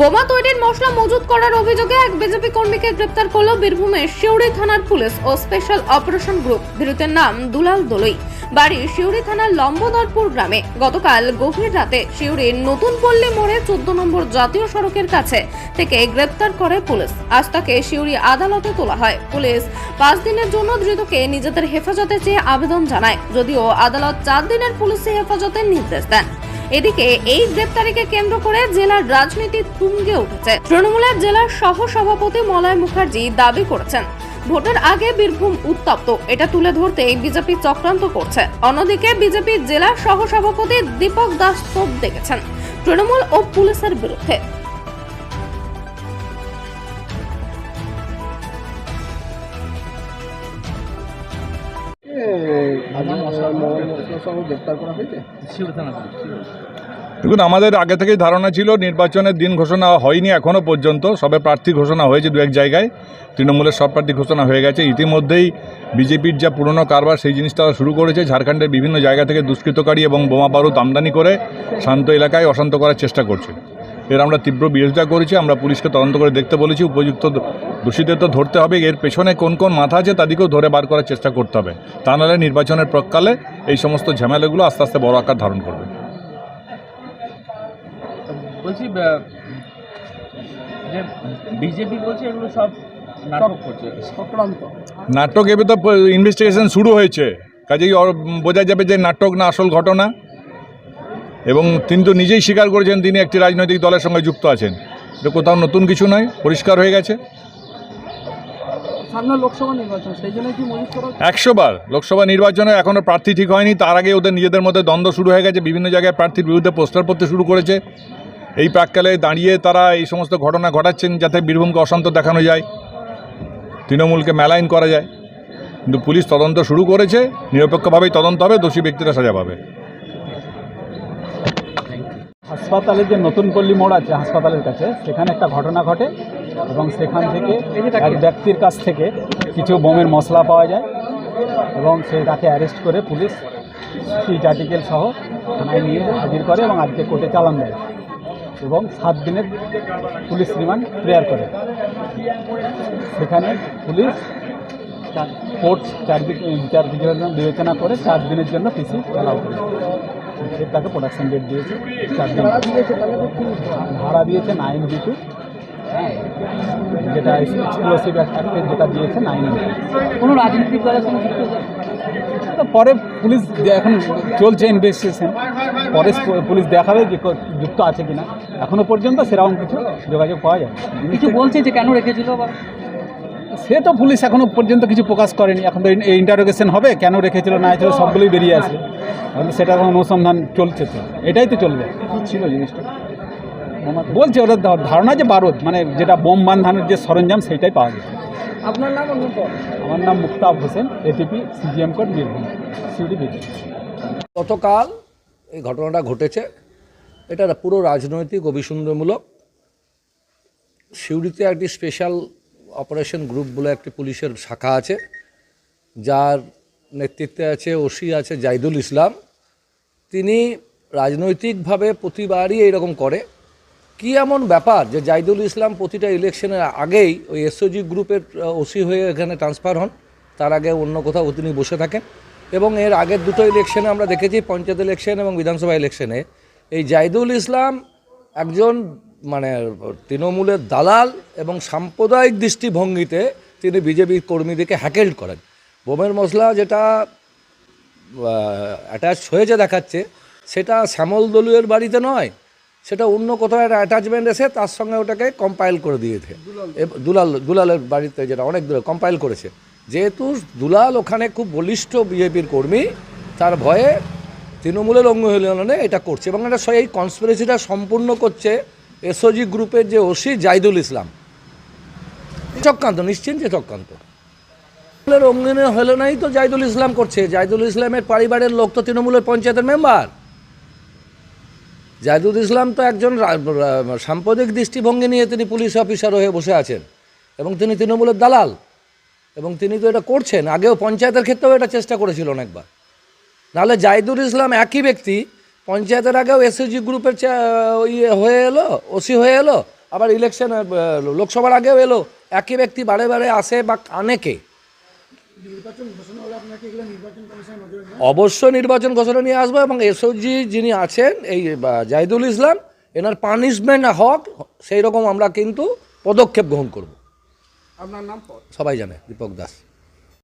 বোমা তৈরির মশলা মজুত করার অভিযোগে এক বিজেপি কর্মীকে গ্রেপ্তার করল বীরভূমের শিউড়ি থানার পুলিশ ও স্পেশাল অপারেশন গ্রুপ। ধৃতের নাম দুলাল দলই। বাড়ি শিউড়ি থানার লম্বদরপুর গ্রামে। গতকাল গভীর রাতে শিউড়ির নতুন পল্লী মোড়ে চোদ্দ নম্বর জাতীয় সড়কের কাছে থেকে গ্রেপ্তার করে পুলিশ। আজ তাকে শিউড়ি আদালতে তোলা হয়। পুলিশ পাঁচ দিনের জন্য ধৃতকে নিজেদের হেফাজতে চেয়ে আবেদন জানায়। যদিও আদালত চার দিনের পুলিশি হেফাজতের নির্দেশ দেন। এদিকে এই গ্রেপ্তারিকে কেন্দ্র করে জেলার রাজনীতি তুঙ্গে উঠেছে। তৃণমূলের জেলার সহ সভাপতি মলয় মুখার্জি দাবি করেছেন, ভোটের আগে বীরভূম উত্তপ্ত, এটা তুলে ধরতে বিজেপি চক্রান্ত করছে। অন্যদিকে বিজেপি জেলা সহ সভাপতি দীপক দাস তোপ দেখেছেন, তৃণমূল ও পুলিশের বিরুদ্ধে। দেখুন আমাদের আগে থেকেই ধারণা ছিল নির্বাচনের দিন ঘোষণা হয়নি এখনও পর্যন্ত। সবে প্রার্থী ঘোষণা হয়েছে দু এক জায়গায়। তৃণমূলের সব প্রার্থী ঘোষণা হয়ে গেছে। ইতিমধ্যেই বিজেপির যা পুরনো কারবার সেই জিনিসটা তারা শুরু করেছে ঝাড়খণ্ডের বিভিন্ন জায়গা থেকে দুষ্কৃতকারী এবং বোমা বারুদ আমদানি করে শান্ত এলাকায় অশান্ত করার চেষ্টা করছে। এর আমরা তীব্র বিরোধিতা করেছি আমরা পুলিশকে তদন্ত করে দেখতে বলেছি উপযুক্ত দোষীদের তো ধরতে হবে এর পেছনে কোন কোন মাথা আছে তাদেরকেও ধরে বার করার চেষ্টা করতে হবে। তা নাহলে নির্বাচনের প্রকালে এই সমস্ত ঝামেলাগুলো আস্তে আস্তে বড় আকার ধারণ করবে। বলছি যে বিজেপি বলছে এগুলো সব নাটক করছে। চক্রান্ত নাটক এবার তো ইনভেস্টিগেশন শুরু হয়েছে কাজেই বোঝা যাবে যে নাটক না আসল ঘটনা। এবং তিনি তো নিজেই স্বীকার করেছেন তিনি একটি রাজনৈতিক দলের সঙ্গে যুক্ত আছেন। এটা কোথাও নতুন কিছু নয় পরিষ্কার হয়ে গেছে? একশো বার লোকসভা নির্বাচনে এখনও প্রার্থী ঠিক হয়নি তার আগে ওদের নিজেদের মধ্যে দ্বন্দ্ব শুরু হয়ে গেছে বিভিন্ন জায়গায় প্রার্থীর বিরুদ্ধে পোস্টার পড়তে শুরু করেছে। এই প্রাককালে দাঁড়িয়ে তারা এই সমস্ত ঘটনা ঘটাচ্ছেন যাতে বীরভূমকে অশান্ত দেখানো যায় তৃণমূলকে মেলাইন করা যায়। কিন্তু পুলিশ তদন্ত শুরু করেছে নিরপেক্ষভাবেই তদন্ত হবে দোষী ব্যক্তিরা সাজা পাবে। হাসপাতালে যে নতুন পল্লী মোড় আছে হাসপাতালের কাছে সেখানে একটা ঘটনা ঘটে এবং সেখান থেকে এক ব্যক্তির কাছ থেকে কিছু বোমের মশলা পাওয়া যায় এবং সে তাকে অ্যারেস্ট করে পুলিশ সিট আর্টিকেল সহ থানায় নিয়ে হাজির করে এবং আজকে কোর্টে চালান দেয় এবং সাত দিনের পুলিশ রিমান্ড প্রেয়ার করে। সেখানে পুলিশ কোর্ট চারদিকে বিচার বিবেচনা করে চার দিনের জন্য পিসি চালাও করে। তাকে প্রোডাকশন ডেট দিয়েছে। চার দিন। ভাড়া দিয়েছে নাইন বি টু যেটা এক্সক্লুসিভ অ্যাক্টে যেটা দিয়েছে নাইন কোনো রাজনৈতিক দলের সঙ্গে পরে? পুলিশ এখন চলছে ইনভেস্টিগেশন পরে পুলিশ দেখাবে যে যুক্ত আছে কিনা। এখনও পর্যন্ত সেরকম কিছু যোগাযোগ পাওয়া যায় কিছু বলছে যে কেন রেখেছিল বা সে তো পুলিশ এখনও পর্যন্ত কিছু প্রকাশ করেনি। এখন তো ইন্টারোগেশন হবে কেন রেখেছিল না ছিল সবগুলোই বেরিয়ে আসবে। এখন সেটা এখন অনুসন্ধান চলছে তো। এটাই তো চলবে। ছিল জিনিসটা। বলছে ওদের ধারণা যে বারুদ মানে যেটা বোম বান্ধানোর যে সরঞ্জাম সেইটাই পাওয়া গেছে। আপনার নাম আমার নাম Muktab Hossain ATP CGM code Birbhum Suri BJP গতকাল এই ঘটনাটা ঘটেছে। এটা পুরো রাজনৈতিক অভিসন্ধমূলক সিউড়িতে একটি স্পেশাল অপারেশন গ্রুপ বলে একটি পুলিশের শাখা আছে, যার নেতৃত্বে আছে ওসি, আছে জাইদুল ইসলাম। তিনি রাজনৈতিকভাবে প্রতিবারই এইরকম করে। কি এমন ব্যাপার যে জাইদুল ইসলাম প্রতিটা ইলেকশনের আগেই ওই এসওজি গ্রুপের ওসি হয়ে এখানে ট্রান্সফার হন, তার আগে অন্য কোথাও তিনি বসে থাকেন। এবং এর আগের দুটো ইলেকশনে আমরা দেখেছি পঞ্চায়েত ইলেকশন এবং বিধানসভা ইলেকশনে, এই জাইদুল ইসলাম একজন মানে তৃণমূলের দালাল এবং সাম্প্রদায়িক দৃষ্টিভঙ্গিতে তিনি বিজেপি কর্মীদেরকে হ্যাকেল্ড করেন। বোমের মশলা যেটা অ্যাটাচ হয়েছে দেখাচ্ছে সেটা শ্যামল দলুয়ের বাড়িতে নয় সেটা অন্য কোথাও একটা অ্যাটাচমেন্ট এসে তার সঙ্গে ওটাকে কম্পাইল করে দিয়েছে। দুলাল। দুলালের বাড়িতে যেটা অনেক দূরে কম্পাইল করেছে। যেহেতু দুলাল ওখানে খুব বলিষ্ঠ বিজেপির কর্মী তার ভয়ে তৃণমূলের অঙ্গ হলেনে এটা করছে এবং এটা সেই কনস্পিরেসিটা সম্পূর্ণ করছে এসওজি গ্রুপের যে ওসি জাইদুল ইসলাম। চক্রান্ত, নিশ্চিন্ত চক্রান্ত। অঙ্গনে হলে নাই তো জাইদুল ইসলাম করছে। জাইদুল ইসলামের পরিবারের লোক তো তৃণমূলের পঞ্চায়েতের মেম্বার। জাইদুল ইসলাম তো একজন সাম্প্রদায়িক দৃষ্টিভঙ্গি নিয়ে তিনি পুলিশ অফিসার হয়ে বসে আছেন এবং তিনি তৃণমূলের দালাল। এবং তিনি তো এটা করছেন। আগেও পঞ্চায়েতের ক্ষেত্রেও এটা চেষ্টা করেছিল অনেকবার নাহলে জাইদুল ইসলাম একই ব্যক্তি পঞ্চায়েতের আগেও এসএসজি গ্রুপের ইয়ে হয়ে এলো ওসি হয়ে এলো আবার ইলেকশন লোকসভার আগেও এলো। একই ব্যক্তি বারে বারে আসে বা কানেকে অবশ্যই নির্বাচন ঘোষণা নিয়ে আসব এবং এসওজি যিনি আছেন এই জাহিদুল ইসলাম এনার পানিশমেন্ট হক সেই রকম আমরা কিন্তু পদক্ষেপ গ্রহণ করব। আপনার নাম? সবাই জানে দীপক দাস।